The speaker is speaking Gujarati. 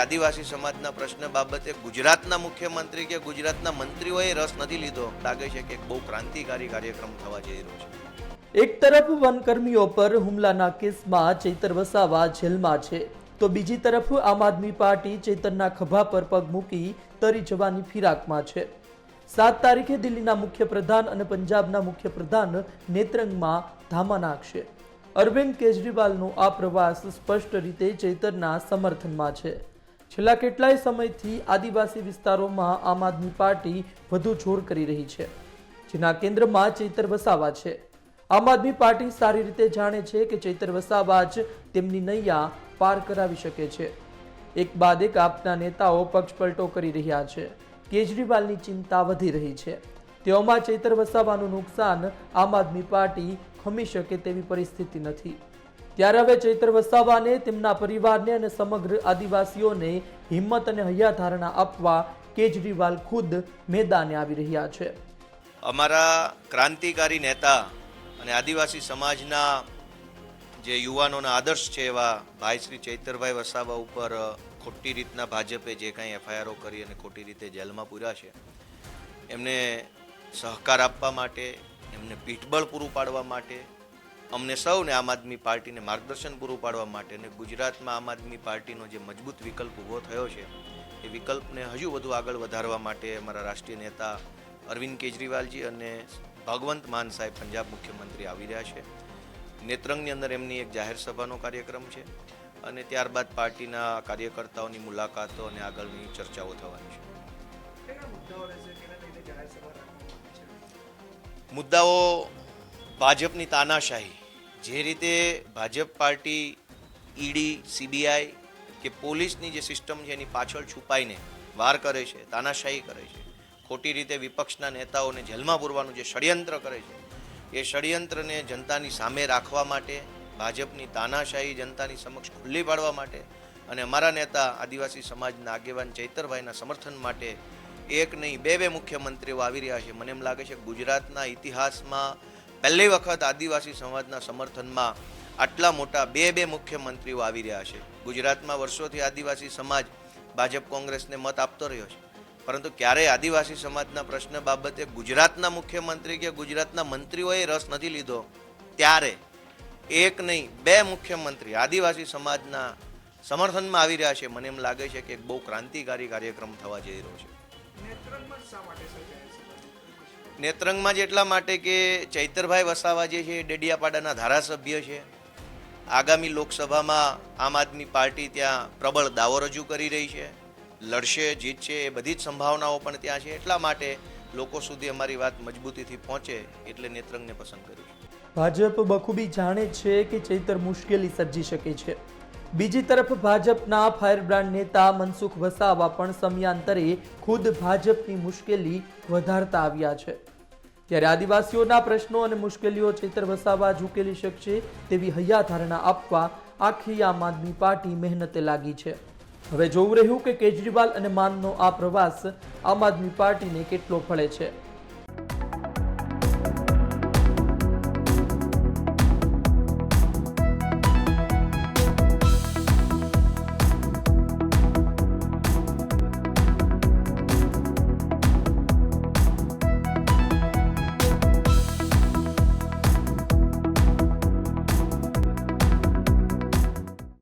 આદિવાસી સમાજના પ્રશ્ન બાબતે ગુજરાતના મુખ્યમંત્રી કે ગુજરાતના મંત્રીઓએ રસ નથી લીધો. લાગે છે કે બહુ ક્રાંતિકારી કાર્યક્રમ થવા જઈ રહ્યો છે. એક તરફ વનકર્મીઓ પર હુમલાના કેસમાં ચૈતર વસાવા જેલમાં છે. તો બીજી તરફ આમ આદમી પાર્ટી ચૈતરના ખભા પર પગ મૂકી તરી જવાની ફિરાકમાં છે. સાત તારીખે દિલ્હીના મુખ્યપ્રધાન અને પંજાબના મુખ્યપ્રધાન નેત્રંગમાં ધામા નાખશે અરવિંદ કેજરીવાલનો આ પ્રવાસ સ્પષ્ટ રીતે ચેતરના સમર્થનમાં છે. છેલ્લા કેટલાય સમયથી આદિવાસી વિસ્તારોમાં આમ આદમી પાર્ટી વધુ જોર કરી રહી છે, જેના કેન્દ્રમાં ચૈતર વસાવા છે. આમ આદમી પાર્ટી સારી રીતે જાણે છે કે ચૈતર વસાવા જ તેમની નૈયા પાર કરાવી શકે છે. એક બાદ એક આપના નેતાઓ પક્ષપલટો કરી રહ્યા છે. કેજરીવાલની ચિંતા વધી રહી છે. તેઓમાં ચૈતર વસાવાનું નુકસાન આમ આદમી પાર્ટી ખમી શકે તેવી પરિસ્થિતિ નથી. ત્યારે હવે ચૈતર વસાવાને, તેમના પરિવારને અને સમગ્ર આદિવાસીઓને હિંમત અને હૈયાધારણા આપવા કેજરીવાલ ખુદ મેદાને આવી રહ્યા છે. અમારા ક્રાંતિકારી નેતા અને આદિવાસી સમાજના જે યુવાનોના આદર્શ છે એવા ભાઈ શ્રી ચૈતરભાઈ વસાવા ઉપર ખોટી રીતના ભાજપે જે કાંઈ એફઆઈઆરો કરી અને ખોટી રીતે જેલમાં પૂર્યા છે, એમને સહકાર આપવા માટે, એમને પીઠબળ પૂરું પાડવા માટે અમને સૌને આમ આદમી પાર્ટીને માર્ગદર્શન પૂરું પાડવા માટે અને ગુજરાતમાં આમ આદમી પાર્ટીનો જે મજબૂત વિકલ્પ ઊભો થયો છે એ વિકલ્પને હજુ વધુ આગળ વધારવા માટે અમારા રાષ્ટ્રીય નેતા અરવિંદ કેજરીવાલજી અને ભગવંત માન સાહેબ પંજાબ મુખ્યમંત્રી આવી રહ્યા છે. નેત્રંગની અંદર એમની એક જાહેર સભાનો કાર્યક્રમ છે અને ત્યારબાદ પાર્ટીના કાર્યકર્તાઓની મુલાકાતો અને આગળની ચર્ચાઓ થવાની છે. મુદ્દાઓ ભાજપની તાનાશાહી જે રીતે ભાજપ પાર્ટી, ઈડી, સીબીઆઈ કે પોલીસની જે સિસ્ટમ છે એની પાછળ છુપાઈને વાર કરે છે, તાનાશાહી કરે છે, ખોટી રીતે વિપક્ષના નેતાઓને જેલમાં પૂરવાનું જે ષડયંત્ર કરે છે, એ ષડયંત્રને જનતાની સામે રાખવા માટે, ભાજપની તાનાશાહી જનતાની સમક્ષ ખુલ્લી પાડવા માટે અને અમારા નેતા આદિવાસી સમાજના આગેવાન ચૈતરભાઈના સમર્થન માટે એક નહીં, બે બે મુખ્યમંત્રીઓ આવી રહ્યા છે. મને એમ લાગે છે ગુજરાતના ઇતિહાસમાં પહેલી વખત આદિવાસી સમાજના સમર્થનમાં આટલા મોટા બે બે મુખ્યમંત્રીઓ આવી રહ્યા છે. ગુજરાતમાં વર્ષોથી આદિવાસી સમાજ ભાજપ કોંગ્રેસને મત આપતો રહ્યો છે. પરંતુ ક્યારેય આદિવાસી સમાજના પ્રશ્ન બાબતે ગુજરાતના મુખ્યમંત્રી કે ગુજરાતના મંત્રીઓએ રસ નથી લીધો, ત્યારે એક નહીં, બે મુખ્યમંત્રી આદિવાસી સમાજના સમર્થનમાં આવી રહ્યા છે. મને એમ લાગે છે કે એક બહુ ક્રાંતિકારી કાર્યક્રમ થવા જઈ રહ્યો છે. નેત્રંગમાં જ એટલા માટે કે ચૈતરભાઈ વસાવા જે છે એ ડેડિયાપાડાના ધારાસભ્ય છે. આગામી લોકસભામાં આમ આદમી પાર્ટી ત્યાં પ્રબળ દાવો રજૂ કરી રહી છે. લડશે, જીતશે એ બધી જ સંભાવનાઓ પણ ત્યાં છે. એટલા માટે લોકો સુધી અમારી વાત મજબૂતીથી પહોંચે એટલે નેત્રંગને પસંદ કર્યું છે ભાજપ બખૂબી જાણે છે કે ચૈતર મુશ્કેલી સર્જી શકે છે. બીજી તરફ ભાજપના ફાયરબ્રાન્ડ નેતા મનસુખ વસાવા પણ સમયાંતરે ખુદ ભાજપની મુશ્કેલી વધારતા આવ્યા છે. ત્યારે આદિવાસીઓના પ્રશ્નો અને મુશ્કેલીઓ ચેતર વસાવા જ શકશે તેવી હૈયાધારણા આપવા આખી આમ આદમી પાર્ટી મહેનતે લાગી છે. હવે જોવું રહ્યું કે કેજરીવાલ અને માનનો આ પ્રવાસ આમ આદમી પાર્ટીને કેટલો ફળે છે.